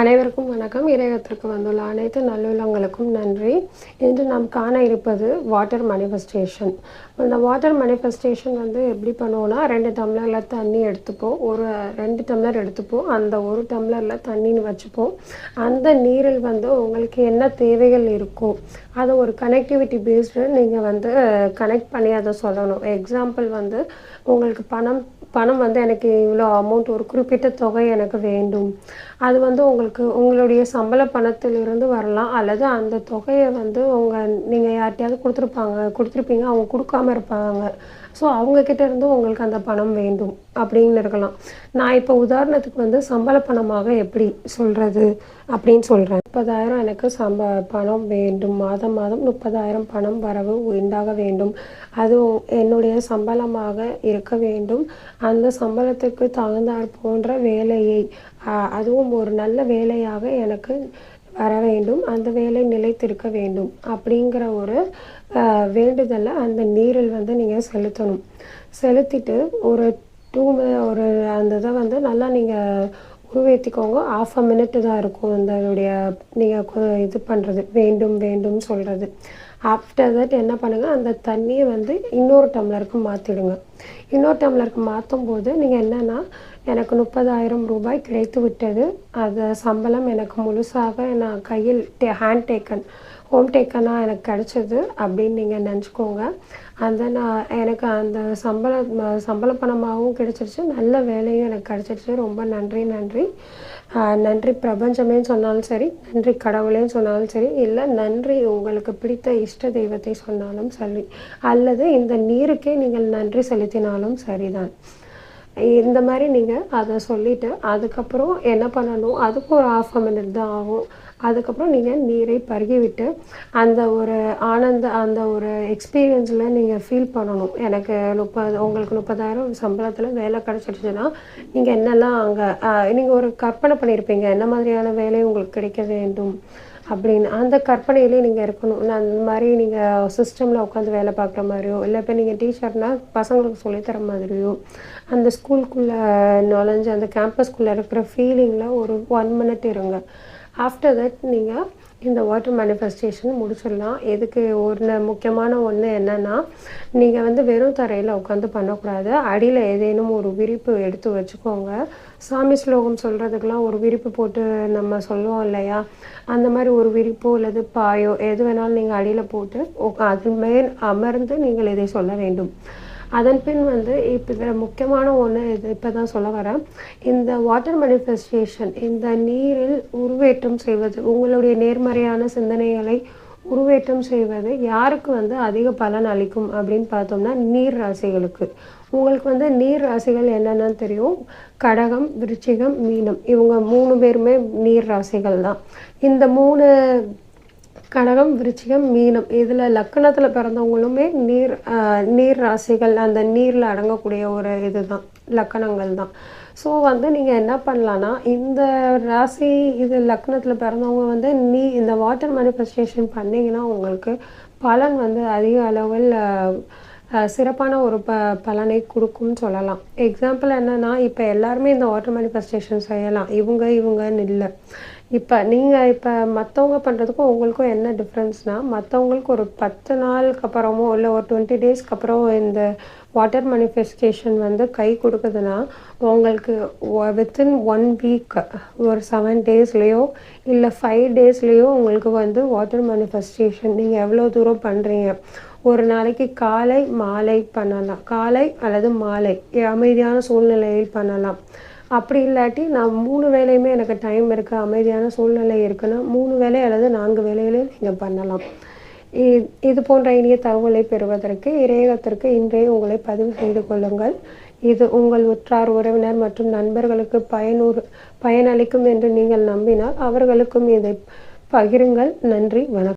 அனைவருக்கும் வணக்கம். இறையத்திற்கு வந்துள்ள அனைத்து நல்லுள்ளங்களுக்கும் நன்றி. இன்று நாம் காண இருப்பது வாட்டர் மேனிஃபெஸ்டேஷன் இந்த வாட்டர் மேனிஃபெஸ்டேஷன் வந்து எப்படி பண்ணுவோம்னா ரெண்டு டம்ளரில் தண்ணி எடுத்துப்போம். ஒரு ரெண்டு டம்ளர் எடுத்துப்போம். அந்த ஒரு டம்ளரில் தண்ணின்னு வச்சுப்போம். அந்த நீரில் வந்து உங்களுக்கு என்ன தேவைகள் இருக்கும் அதை ஒரு கனெக்டிவிட்டி பேஸ்டு நீங்கள் வந்து கனெக்ட் பண்ணி அதை சொல்லணும். எக்ஸாம்பிள் வந்து உங்களுக்கு பணம் பணம் வந்து எனக்கு இவ்வளோ அமௌண்ட் ஒரு குறிப்பிட்ட தொகை எனக்கு வேண்டும். அது வந்து உங்களுக்கு உங்களுடைய சம்பள பணத்திலிருந்து வரலாம். அல்லது அந்த தொகையை வந்து உங்கள் நீங்கள் யார்கிட்டையாவது கொடுத்துருப்பாங்க கொடுத்துருப்பீங்க அவங்க கொடுக்காம இருப்பாங்க. ஸோ அவங்கக்கிட்ட இருந்து உங்களுக்கு அந்த பணம் வேண்டும். அப்படின்னு இருக்கலாம். நான் இப்போ உதாரணத்துக்கு வந்து சம்பள பணமாக எப்படி சொல்கிறது அப்படின்னு சொல்கிறேன் முப்பதாயிரம் எனக்கு சம்ப பணம் வேண்டும். மாதம் மாதம் முப்பதாயிரம் பணம் வரவு உண்டாக வேண்டும். அது என்னுடைய சம்பளமாக இருக்க வேண்டும். அந்த சம்பளத்துக்கு தகுந்தாற் போன்ற வேலையை அதுவும் ஒரு நல்ல வேலையாக எனக்கு வர வேண்டும். அந்த வேலை நிலைத்திருக்க வேண்டும். அப்படிங்கிற ஒரு வேண்டுதலை அந்த நீரில் வந்து நீங்கள் செலுத்தணும். செலுத்திட்டு ஒரு டூ ஒரு அந்த இதை வந்து நல்லா நீங்கள் உருவேற்றிக்கோங்க ஆஃப் அ மினிட் தான் இருக்கும் அதனுடைய நீங்கள் இது பண்ணுறது வேண்டும் வேண்டும் சொல்கிறது ஆஃப்டர் தட் என்ன பண்ணுங்கள் அந்த தண்ணியை வந்து இன்னொரு டம்ளருக்கு மாற்றிடுங்க இன்னொரு டம்ளருக்கு மாற்றும் போது நீங்கள் என்னென்னா எனக்கு முப்பதாயிரம் ரூபாய் கிடைத்து விட்டது. அது சம்பளம் எனக்கு முழுசாக நான் கையில் டே ஹேண்ட் டேக்கன் ஹோம் டேக்கனாக எனக்கு கிடச்சிது அப்படின்னு நீங்கள் நினச்சிக்கோங்க. அந்த நான் எனக்கு அந்த சம்பள சம்பள பணமாகவும் கிடச்சிருச்சு. நல்ல வேலையும் எனக்கு கிடச்சிருச்சு. ரொம்ப நன்றி நன்றி. நன்றி பிரபஞ்சமேன்னு சொன்னாலும் சரி நன்றி கடவுளேன்னு சொன்னாலும் சரி இல்லை நன்றி உங்களுக்கு பிடித்த இஷ்ட தெய்வத்தை சொன்னாலும் சரி அல்லது இந்த நீருக்கே நீங்கள் நன்றி செலுத்தினாலும் சரிதான். இந்த மாதிரி நீங்கள் அதை சொல்லிவிட்டு அதுக்கப்புறம் என்ன பண்ணணும்? அதுக்கு ஒரு ஆஃப் அ மினிட் தான் ஆகும். அதுக்கப்புறம் நீங்கள் நீரை பருகிவிட்டு அந்த ஒரு ஆனந்த அந்த ஒரு எக்ஸ்பீரியன்ஸில் நீங்கள் ஃபீல் பண்ணணும். எனக்கு முப்பது உங்களுக்கு முப்பதாயிரம் சம்பளத்தில் வேலை கிடச்சிடுச்சுன்னா நீங்கள் என்னெல்லாம் அங்கே நீங்கள் ஒரு கற்பனை பண்ணியிருப்பீங்க என்ன மாதிரியான வேலை உங்களுக்கு கிடைக்க வேண்டும்? அப்படின்னு. அந்த கற்பனையிலே நீங்கள் இருக்கணும். நான் அந்த மாதிரி நீங்கள் சிஸ்டமில் உட்காந்து வேலை பார்க்குற மாதிரியோ இல்லை இப்போ நீங்கள் டீச்சர்னா பசங்களுக்கு சொல்லித்தர மாதிரியோ அந்த ஸ்கூலுக்குள்ளே நுழைஞ்சு அந்த கேம்பஸ்குள்ளே இருக்கிற ஃபீலிங்கில் ஒரு ஒன் மினிட் இருங்க. ஆஃப்டர் தட் நீங்கள் இந்த வாட்டர் மேனிஃபெஸ்டேஷன் முடிச்சிடலாம். எதுக்கு ஒரு முக்கியமான ஒன்று என்னென்னா நீங்கள் வந்து வெறும் தரையில் உட்காந்து பண்ணக்கூடாது. அடியில் ஏதேனும் ஒரு விரிப்பு எடுத்து வச்சுக்கோங்க. சாமி ஸ்லோகம் சொல்கிறதுக்கெலாம் ஒரு விரிப்பு போட்டு நம்ம சொல்லுவோம் இல்லையா? அந்த மாதிரி ஒரு விரிப்போ அல்லது பாயோ எது வேணாலும் நீங்கள் அடியில் போட்டு அது மேல் அமர்ந்து நீங்கள் இதை சொல்ல வேண்டும். அதன் பின் வந்து இப்போ இதில் முக்கியமான ஒன்று இது இப்போ தான் சொல்ல வரேன். இந்த வாட்டர் மேனிஃபெஸ்டேஷன் இந்த நீரில் உருவேற்றம் செய்வது உங்களுடைய நேர்மறையான சிந்தனைகளை உருவேற்றம் செய்வது யாருக்கு வந்து அதிக பலன் அளிக்கும் அப்படின்னு பார்த்தோம்னா நீர் ராசிகளுக்கு. உங்களுக்கு வந்து நீர் ராசிகள் என்னென்னு தெரியும்? கடகம் விருச்சிகம் மீனம். இவங்க மூணு பேருமே நீர் ராசிகள் தான் இந்த மூணு கடகம் விருச்சிகம் மீனம். இதில் லக்கணத்தில் பிறந்தவங்களுமே நீர் நீர் ராசிகள் அந்த நீரில் அடங்கக்கூடிய ஒரு இதுதான் லக்கணங்கள் தான். ஸோ வந்து நீங்கள் என்ன பண்ணலான்னா இந்த ராசி இது லக்னத்தில் பிறந்தவங்க வந்து நீ இந்த வாட்டர் மேனிஃபெஸ்டேஷன் பண்ணீங்கன்னா உங்களுக்கு பலன் வந்து அதிக அளவில் சிறப்பான ஒரு ப பலனை கொடுக்கும்னு சொல்லலாம். எக்ஸாம்பிள் என்னன்னா இப்போ எல்லாருமே இந்த வாட்டர் மேனிஃபெஸ்டேஷன் செய்யலாம். இவங்க இவங்கன்னு இல்லை. இப்போ நீங்கள் இப்போ மற்றவங்க பண்ணுறதுக்கும் உங்களுக்கும் என்ன டிஃப்ரென்ஸ்னால் மற்றவங்களுக்கு ஒரு பத்து நாளுக்கு அப்புறமோ இல்லை ஒரு டுவெண்ட்டி டேஸ்க்கு அப்புறம் இந்த வாட்டர் மேனிஃபெஸ்டேஷன் வந்து கை கொடுக்குதுன்னா உங்களுக்கு வித்தின் ஒன் வீக் ஒரு செவன் டேஸ்லேயோ இல்லை ஃபைவ் டேஸ்லேயோ உங்களுக்கு வந்து வாட்டர் மேனிஃபெஸ்டேஷன் நீங்கள் எவ்வளோ தூரம் பண்ணுறீங்க ஒரு நாளைக்கு காலை மாலை பண்ணலாம். காலை அல்லது மாலை. அமைதியான சூழ்நிலையில் பண்ணலாம். அப்படி இல்லாட்டி நான் மூணு வேலையுமே எனக்கு டைம் இருக்குது அமைதியான சூழ்நிலை இருக்குன்னா மூணு வேலை அல்லது நான்கு வேலைகளையும் நீங்கள் பண்ணலாம். இது போன்ற இனிய தகவலை பெறுவதற்கு இறையகத்திற்கு இன்றைய உங்களை பதிவு செய்து கொள்ளுங்கள். இது உங்கள் உற்றார் உறவினர் மற்றும் நண்பர்களுக்கு பயனூர் பயனளிக்கும் என்று நீங்கள் நம்பினால் அவர்களுக்கும் இதை பகிருங்கள். நன்றி வணக்கம்.